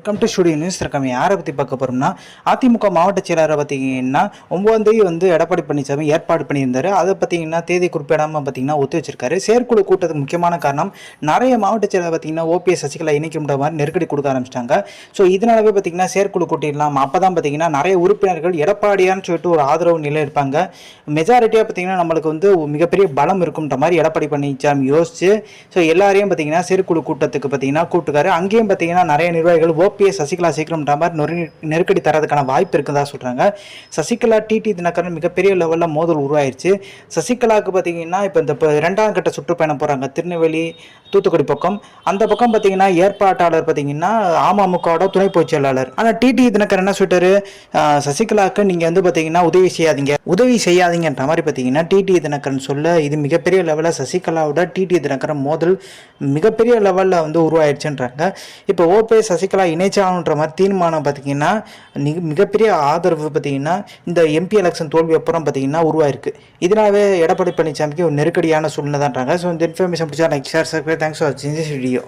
Welcome to studio news இருக்காம யாரை பற்றி பார்க்க போகிறோம்னா அதிமுக மாவட்ட செயலாளரை பார்த்தீங்கன்னா ஒன்பதாம் தேதி வந்து எடப்பாடி பழனிசாமி ஏற்பாடு பண்ணியிருந்தார். அதை பார்த்தீங்கன்னா தேதி குறிப்பிடாமல் பார்த்தீங்கன்னா ஒத்து வச்சிருக்காரு. செயற்குழு கூட்டத்துக்கு முக்கியமான காரணம் நிறைய மாவட்ட செயலாளர் பார்த்தீங்கன்னா ஓபிஎஸ் சசிகலா இணைக்க முடியாத மாதிரி நெருக்கடி கொடுக்க ஆரம்பிச்சிட்டாங்க. ஸோ இதனாலவே பார்த்தீங்கன்னா செயற்குழு கூட்டிடலாம். அப்போ தான் பார்த்தீங்கன்னா நிறைய உறுப்பினர்கள் எடப்பாடியான்னு சொல்லிட்டு ஒரு ஆதரவு நிலை இருப்பாங்க. மெஜாரிட்டியாக பார்த்தீங்கன்னா நம்மளுக்கு வந்து மிகப்பெரிய பலம் இருக்குன்ற மாதிரி எடப்பாடி பழனிசாமி யோசிச்சு ஸோ எல்லாரையும் பார்த்தீங்கன்னா செயற்குழு கூட்டத்துக்கு பார்த்தீங்கன்னா கூட்டுக்காரு அங்கேயும் பார்த்தீங்கன்னா நிறைய நிர்வாகிகள் ஓபிஎஸ் சசிகலா சீக்கிரம்ன்ற மாதிரி நொறு- நெருக்கடி தரதுக்கான வாய்ப்பு இருக்குதா சொல்கிறாங்க சசிகலா டிடி தினகரன் மிகப்பெரிய லெவலில் மோதல் உருவாயிருச்சு. சசிகலாவுக்கு பார்த்தீங்கன்னா இப்போ இந்த இப்போ ரெண்டாம் கட்ட சுற்றுப்பயணம் போகிறாங்க திருநெல்வேலி தூத்துக்குடி பக்கம். அந்த பக்கம் பார்த்தீங்கன்னா ஏற்பாட்டாளர் பார்த்தீங்கன்னா அமமுகவோட துணை பொதுச் செயலாளர். ஆனால் டிடி தினகரன் என்ன சொல்லிட்டாரு? சசிகலாவுக்கு நீங்கள் வந்து பார்த்தீங்கன்னா உதவி செய்யாதீங்க. உதவி செய்யாதீங்கன்ற மாதிரி பார்த்தீங்கன்னா டிடி தினகரன் சொல்ல இது மிகப்பெரிய லெவலில் சசிகலாவோட டிடி தினகரன் மோதல் மிகப்பெரிய லெவலில் வந்து உருவாயிருச்சுன்றாங்க. இப்போ ஓபிஎஸ் சசிகலா இணைச்சாகணுன்ற மாதிரி தீர்மானம் பார்த்தீங்கன்னா மிக- மிகப்பெரிய ஆதரவு பார்த்தீங்கன்னா இந்த எம்பி எலெக்ஷன் தோல்வி அப்புறம் பார்த்தீங்கன்னா உருவாயிருக்கு. இதனாலே எடப்பாடி பழனிசாமிக்கு ஒரு நெருக்கடியான சூழ்நிலை தான்றாங்க ஸோ இந்த இன்ஃபர்மேஷன் பிடிச்சா like share subscribe thanks for வாட்சிங் திஸ் வீடியோ